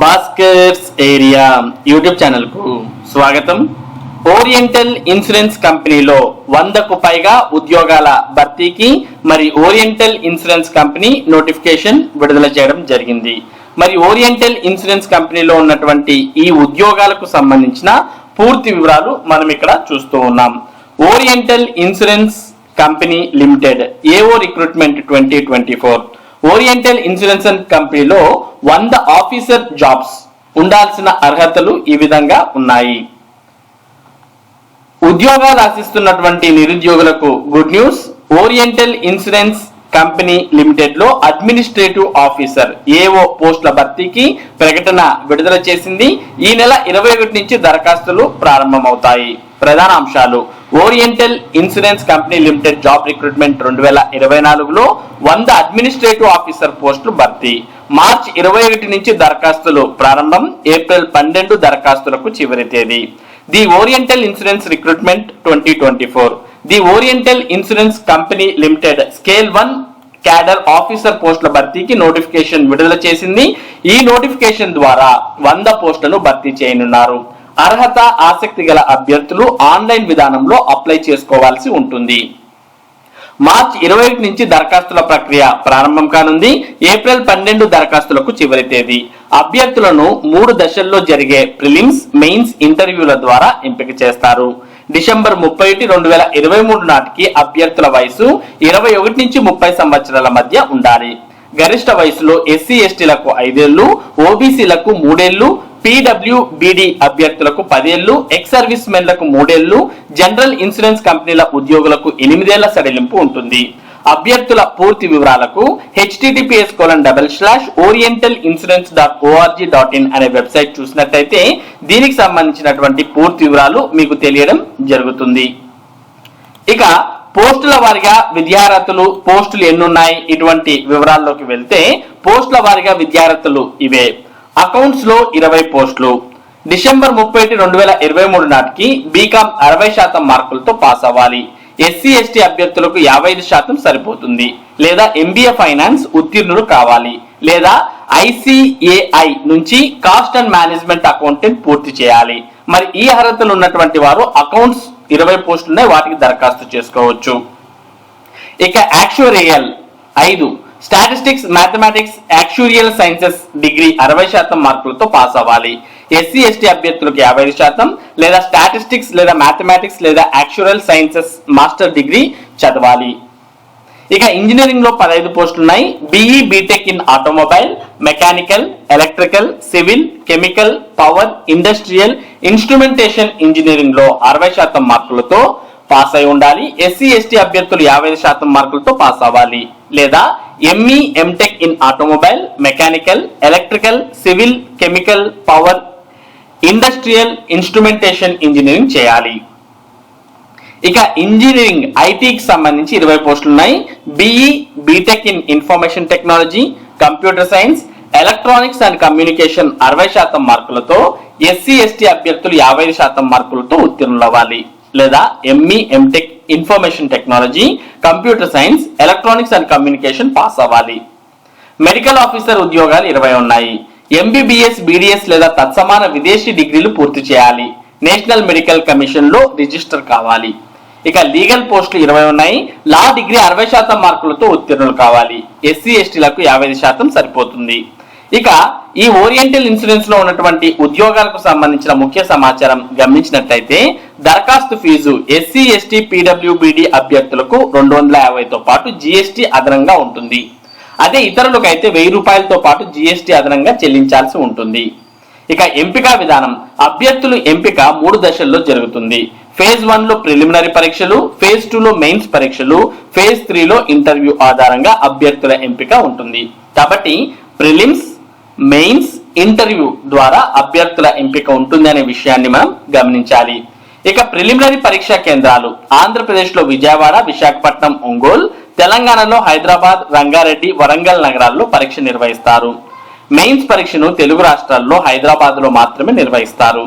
Bhaskar's area YouTube ఛానల్కు స్వాగతం. Oriental Insurance కంపెనీలో వందకు పైగా ఉద్యోగాల భర్తీకి మరి ఓరియంటల్ ఇన్సూరెన్స్ కంపెనీ నోటిఫికేషన్ విడుదల చేయడం జరిగింది. మరి ఓరియంటల్ ఇన్సూరెన్స్ కంపెనీలో ఉన్నటువంటి ఈ ఉద్యోగాలకు సంబంధించిన పూర్తి వివరాలు మనం ఇక్కడ చూస్తూ ఉన్నాం. Oriental Insurance Company Limited AO recruitment twenty twenty four Oriental Insurance కంపెనీలో వంద ఆఫీసర్ జాబ్స్ ఉండాల్సిన అర్హతలు ఈ విధంగా ఉన్నాయి. ఉద్యోగాలు ఆశిస్తున్నటువంటి నిరుద్యోగులకు good news Oriental Insurance Company లిమిటెడ్లో administrative officer AO పోస్టుల భర్తీకి ప్రకటన విడుదల చేసింది. ఈ నెల ఇరవై ఒకటి నుంచి దరఖాస్తులు ప్రారంభమవుతాయి. ప్రధాన అంశాలు Oriental Insurance Company Limited job recruitment రెండు వేల ఇరవై నాలుగులో వంద అడ్మినిస్ట్రేటివ్ ఆఫీసర్ పోస్టులు భర్తీ. మార్చ్ ఇరవై ఒకటి నుంచి దరఖాస్తులు ప్రారంభం ఏప్రిల్ పన్నెండు దరఖాస్తులకు చివరి తేదీ. The Oriental Insurance recruitment twenty twenty four. The Oriental Insurance Company Limited scale one cadre officer పోస్టుల భర్తీకి నోటిఫికేషన్ విడుదల చేసింది. ఈ నోటిఫికేషన్ ద్వారా వంద పోస్టులను భర్తీ చేయనున్నారు. అర్హత ఆసక్తి గల అభ్యర్థులు ఆన్లైన్ విధానంలో అప్లై చేసుకోవాల్సి ఉంటుంది. మార్చ్ ఇరవై ఒకటి నుంచి దరఖాస్తుల ప్రక్రియ ప్రారంభం కానుంది. ఏప్రిల్ పన్నెండు దరఖాస్తులకు చివరి తేదీ. అభ్యర్థులను మూడు దశల్లో జరిగే ప్రిలిమ్స్ మెయిన్స్ ఇంటర్వ్యూల ద్వారా ఎంపిక చేస్తారు. డిసెంబర్ ముప్పై ఒకటి రెండు వేల ఇరవై మూడు నాటికి అభ్యర్థుల వయసు ఇరవై ఒకటి నుంచి ముప్పై సంవత్సరాల మధ్య ఉండాలి. గరిష్ట వయసులో ఎస్సీ ఎస్టీలకు ఐదేళ్ళు ఓబీసీలకు మూడేళ్ళు పీడబ్ల్యూబీడి అభ్యర్థులకు పదేళ్ళు ఎక్స్ సర్వీస్ మెన్లకు మూడేళ్ళు జనరల్ ఇన్సూరెన్స్ కంపెనీల ఉద్యోగులకు ఎనిమిదేళ్ళ సడలింపు ఉంటుంది. అభ్యర్థుల పూర్తి వివరాలకు HTTPS colon double slash Oriental Insurance dot ORG dot in అనే వెబ్సైట్ చూసినట్టయితే దీనికి సంబంధించినటువంటి పూర్తి వివరాలు మీకు తెలియడం జరుగుతుంది. ఇక పోస్టుల వారిగా విద్యార్థులు పోస్టులు ఎన్నున్నాయి? ఇటువంటి వివరాల్లోకి వెళ్తే పోస్టుల వారిగా విద్యార్థులు ఇవే. అకౌంట్స్లో ఇరవై పోస్టులు. డిసెంబర్ ముప్పై ఒకటి రెండు వేల ఇరవై మూడు నాటికి బీకామ్ అరవై శాతం మార్కులతో పాస్ అవ్వాలి. ఎస్సీ ఎస్టీ అభ్యర్థులకు యాభై ఐదు శాతం సరిపోతుంది. లేదా ఎంబీఏ ఫైనాన్స్ ఉత్తీర్ణులు కావాలి. లేదా ఐసిఏఐ నుంచి కాస్ట్ అండ్ మేనేజ్మెంట్ అకౌంటెంట్ పూర్తి చేయాలి. మరి ఈ అర్హతలు ఉన్నటువంటి వారు అకౌంట్స్ ఇరవై పోస్టులు ఉన్నాయి వాటికి దరఖాస్తు చేసుకోవచ్చు. ఇక యాక్చువరియల్ ఐదు statistics mathematics actuarial sciences degree అరవై శాతం మార్కులతో పాస్ అవ్వాలి. ఎస్సీ ఎస్టీ అభ్యర్థులకు యాభై ఐదు శాతం లేదా స్టాటిస్టిక్స్ లేదా మ్యాథమెటిక్స్ లేదా యాక్చురల్ సైన్సెస్ మాస్టర్ డిగ్రీ చదవాలి. ఇక ఇంజనీరింగ్లో పదహైదు పోస్టులు ఉన్నాయి. BE BTech in automobile mechanical electrical civil chemical power industrial instrumentation ఇంజనీరింగ్లో అరవై శాతం మార్కులతో పాస్ అయి ఉండాలి. ఎస్సీ ఎస్టీ అభ్యర్థులు యాభై శాతం మార్కులతో పాస్ అవ్వాలి లేదా ME MTech in automobile mechanical electrical civil chemical power industrial instrumentation engineering చేయాలి. ఇక ఇంజనీరింగ్ ఐటీకి సంబంధించి ఇరవై పోస్టులు ఉన్నాయి. BE BTech in information technology computer science electronics and communication అరవై శాతం మార్కులతో ఎస్సీ ఎస్టీ అభ్యర్థులు యాభై శాతం మార్కులతో ఉత్తీర్ణులవ్వాలి. లేదా ME MTech information technology computer science electronics and communication pass అవ్వాలి. మెడికల్ ఆఫీసర్ ఉద్యోగాలు ఇరవై ఉన్నాయి. ఎంబీబీఎస్ బీడీఎస్ లేదా తత్సమాన విదేశీ డిగ్రీలు పూర్తి చేయాలి. నేషనల్ మెడికల్ కమిషన్లో రిజిస్టర్ కావాలి. ఇక లీగల్ పోస్టులు ఇరవై ఉన్నాయి. లా డిగ్రీ అరవై శాతం మార్కులతో ఉత్తీర్ణులు కావాలి. ఎస్సీ ఎస్టీలకు యాభై శాతం సరిపోతుంది. ఇక ఈ ఓరియంటల్ ఇన్సూరెన్స్లో ఉన్నటువంటి ఉద్యోగాలకు సంబంధించిన ముఖ్య సమాచారం గమనించినట్లయితే దరఖాస్తు ఫీజు ఎస్సీ ఎస్టీ పీడబ్ల్యూబీడి అభ్యర్థులకు రెండు వందల యాభైతో పాటు జీఎస్టీ అదనంగా ఉంటుంది. అదే ఇతరులకు అయితే వెయ్యి రూపాయలతో పాటు జీఎస్టీ అదనంగా చెల్లించాల్సి ఉంటుంది. ఇక ఎంపిక విధానం. అభ్యర్థులు ఎంపిక మూడు దశల్లో జరుగుతుంది. ఫేజ్ వన్లో ప్రిలిమినరీ పరీక్షలు ఫేజ్ టూలో మెయిన్స్ పరీక్షలు ఫేజ్ త్రీలో ఇంటర్వ్యూ ఆధారంగా అభ్యర్థుల ఎంపిక ఉంటుంది. కాబట్టి ప్రిలిమ్స్ మెయిన్స్ ఇంటర్వ్యూ ద్వారా అభ్యర్థుల ఎంపిక ఉంటుంది అనే విషయాన్ని మనం గమనించాలి. ఇక ప్రిలిమినరీ పరీక్షా కేంద్రాలు ఆంధ్రప్రదేశ్లో విజయవాడ విశాఖపట్నం ఒంగోలు తెలంగాణలో హైదరాబాద్ రంగారెడ్డి వరంగల్ నగరాల్లో పరీక్ష నిర్వహిస్తారు. మెయిన్స్ పరీక్షను తెలుగు రాష్ట్రాల్లో హైదరాబాద్లో మాత్రమే నిర్వహిస్తారు.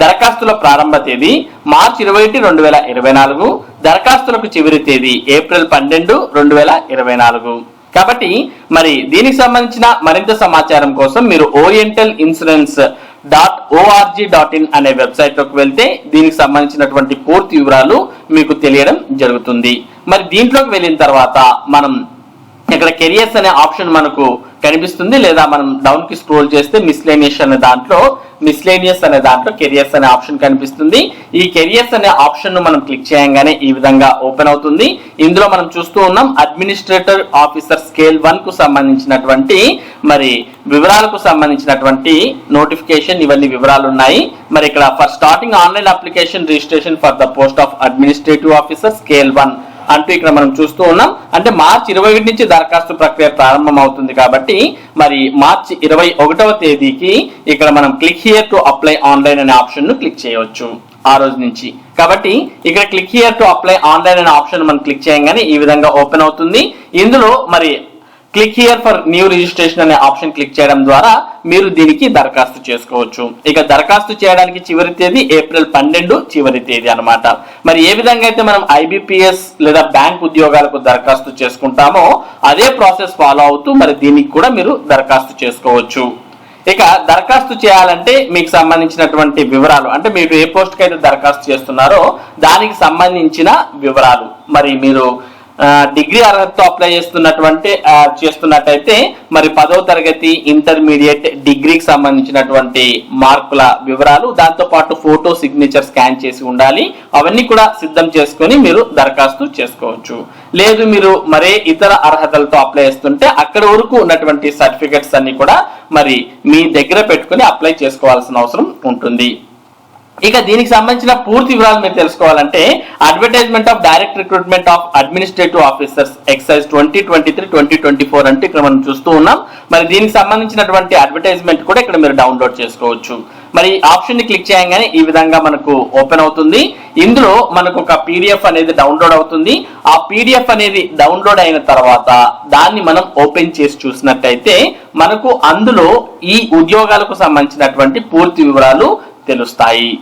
దరఖాస్తుల ప్రారంభ తేదీ మార్చి ఇరవై ఒకటి రెండు వేల ఇరవై నాలుగు. దరఖాస్తులకు చివరి తేదీ ఏప్రిల్ పన్నెండు రెండు వేల ఇరవై నాలుగు. కాబట్టి మరి దీనికి సంబంధించిన మరింత సమాచారం కోసం మీరు Oriental Insurance dot ORG dot in అనే వెబ్సైట్లోకి వెళ్తే దీనికి సంబంధించినటువంటి పూర్తి వివరాలు మీకు తెలియడం జరుగుతుంది. మరి దీంట్లోకి వెళ్ళిన తర్వాత మనం ఇక్కడ కెరియర్స్ అనే ఆప్షన్ మనకు కనిపిస్తుంది లేదా మనం డౌన్కి స్క్రోల్ చేస్తే మిస్లేనియస్ అనే దాంట్లో మిస్లేనియస్ అనే దాంట్లో కెరియర్స్ అనే ఆప్షన్ కనిపిస్తుంది. ఈ కెరియర్స్ అనే ఆప్షన్ను మనం క్లిక్ చేయంగానే ఈ విధంగా ఓపెన్ అవుతుంది. ఇందులో మనం చూస్తూ ఉన్నాం అడ్మినిస్ట్రేటర్ ఆఫీసర్ స్కేల్ వన్కు సంబంధించినటువంటి మరి వివరాలకు సంబంధించినటువంటి నోటిఫికేషన్ ఇవన్నీ వివరాలు ఉన్నాయి మరి ఇక్కడ for starting online application registration for the post of administrative officer scale one అంటూ ఇక్కడ మనం చూస్తూ ఉన్నాం. అంటే మార్చి ఇరవై ఒకటి నుంచి దరఖాస్తు ప్రక్రియ ప్రారంభం అవుతుంది కాబట్టి మరి మార్చి ఇరవై ఒకటవ తేదీకి ఇక్కడ మనం click here to apply online అనే ఆప్షన్ను క్లిక్ చేయవచ్చు ఆ రోజు నుంచి. కాబట్టి ఇక్కడ click here to apply online అనే ఆప్షన్ మనం క్లిక్ చేయగానే ఈ విధంగా ఓపెన్ అవుతుంది. ఇందులో మరి click here for new registration అనే ఆప్షన్ క్లిక్ చేయడం ద్వారా మీరు దీనికి దరఖాస్తు చేసుకోవచ్చు. ఇక దరఖాస్తు చేయడానికి చివరి తేదీ ఏప్రిల్ పన్నెండు చివరి తేదీ అన్నమాట. మరి ఏ విధంగా అయితే మనం ఐబిపిఎస్ లేదా బ్యాంక్ ఉద్యోగాలకు దరఖాస్తు చేసుకుంటామో అదే ప్రాసెస్ ఫాలో అవుతూ మరి దీనికి కూడా మీరు దరఖాస్తు చేసుకోవచ్చు. ఇక దరఖాస్తు చేయాలంటే మీకు సంబంధించినటువంటి వివరాలు అంటే మీరు ఏ పోస్ట్కి అయితే దరఖాస్తు చేస్తున్నారో దానికి సంబంధించిన వివరాలు. మరి మీరు డిగ్రీ అర్హతతో అప్లై చేస్తున్నటువంటి చేస్తున్నట్టయితే మరి పదవ తరగతి ఇంటర్మీడియట్ డిగ్రీకి సంబంధించినటువంటి మార్కుల వివరాలు దాంతో పాటు ఫోటో సిగ్నేచర్ స్కాన్ చేసి ఉండాలి. అవన్నీ కూడా సిద్ధం చేసుకొని మీరు దరఖాస్తు చేసుకోవచ్చు. లేదు మీరు మరే ఇతర అర్హతలతో అప్లై చేస్తుంటే అక్కడ వరకు ఉన్నటువంటి సర్టిఫికెట్స్ అన్ని కూడా మరి మీ దగ్గర పెట్టుకొని అప్లై చేసుకోవాల్సిన అవసరం ఉంటుంది. ఇక దీనికి సంబంధించిన పూర్తి వివరాలు మీరు తెలుసుకోవాలంటే advertisement of direct recruitment of administrative officers exercise twenty twenty three twenty twenty four అంటే ఇక్కడ మనం చూస్తూ ఉన్నాం. మరి దీనికి సంబంధించినటువంటి అడ్వర్టైజ్మెంట్ కూడా ఇక్కడ మీరు డౌన్లోడ్ చేసుకోవచ్చు. మరి ఆప్షన్ని క్లిక్ చేయగానే ఈ విధంగా మనకు ఓపెన్ అవుతుంది. ఇందులో మనకు ఒక పీడిఎఫ్ అనేది డౌన్లోడ్ అవుతుంది. ఆ పీడిఎఫ్ అనేది డౌన్లోడ్ అయిన తర్వాత దాన్ని మనం ఓపెన్ చేసి చూసినట్టయితే మనకు అందులో ఈ ఉద్యోగాలకు సంబంధించినటువంటి పూర్తి వివరాలు తెలుస్తాయి.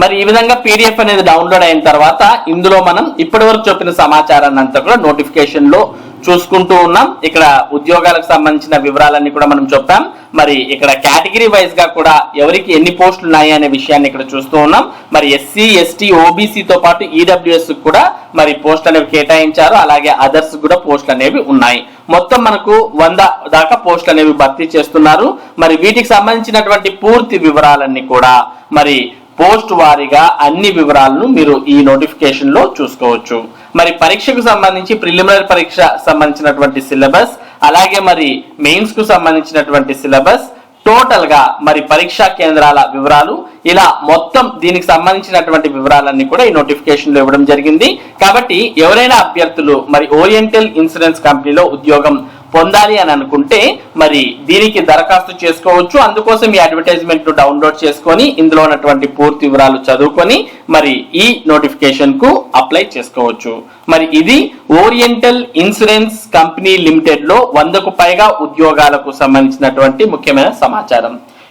మరి ఈ విధంగా పీడిఎఫ్ అనేది డౌన్లోడ్ అయిన తర్వాత ఇందులో మనం ఇప్పటి వరకు చెప్పిన సమాచారాన్ని అంతా కూడా నోటిఫికేషన్లో చూసుకుంటూ ఉన్నాం. ఇక్కడ ఉద్యోగాలకు సంబంధించిన వివరాలన్నీ కూడా మనం చెప్పాం మరి ఇక్కడ కేటగిరీ వైజ్గా కూడా ఎవరికి ఎన్ని పోస్టులు ఉన్నాయి అనే విషయాన్ని ఇక్కడ చూస్తూ ఉన్నాం. మరి ఎస్సీ ఎస్టీ ఓబీసీతో పాటు ఈడబ్ల్యూఎస్ కూడా మరి పోస్ట్ అనేవి కేటాయించారు. అలాగే అదర్స్ కూడా పోస్టులు అనేవి ఉన్నాయి. మొత్తం మనకు వంద దాకా పోస్టులు అనేవి భర్తీ చేస్తున్నారు. మరి వీటికి సంబంధించినటువంటి పూర్తి వివరాలన్నీ కూడా మరి పోస్ట్ వారీగా అన్ని వివరాలను మీరు ఈ నోటిఫికేషన్లో చూసుకోవచ్చు. మరి పరీక్షకు సంబంధించి ప్రిలిమినరీ పరీక్ష సంబంధించినటువంటి సిలబస్ అలాగే మరి మెయిన్స్కు సంబంధించినటువంటి సిలబస్ టోటల్గా మరి పరీక్షా కేంద్రాల వివరాలు ఇలా మొత్తం దీనికి సంబంధించినటువంటి వివరాలన్నీ కూడా ఈ నోటిఫికేషన్లో ఇవ్వడం జరిగింది. కాబట్టి ఎవరైనా అభ్యర్థులు మరి ఓరియంటల్ ఇన్సూరెన్స్ కంపెనీలో ఉద్యోగం పొందాలి అని అనుకుంటే మరి దీనికి దరఖాస్తు చేసుకోవచ్చు. అందుకోసం ఈ అడ్వర్టైజ్మెంట్ డౌన్లోడ్ చేసుకొని ఇందులో ఉన్నటువంటి పూర్తి వివరాలు చదువుకొని మరి ఈ నోటిఫికేషన్కు అప్లై చేసుకోవచ్చు. మరి ఇది ఓరియంటల్ ఇన్సూరెన్స్ కంపెనీ లిమిటెడ్లో వందకు పైగా ఉద్యోగాలకు సంబంధించినటువంటి ముఖ్యమైన సమాచారం.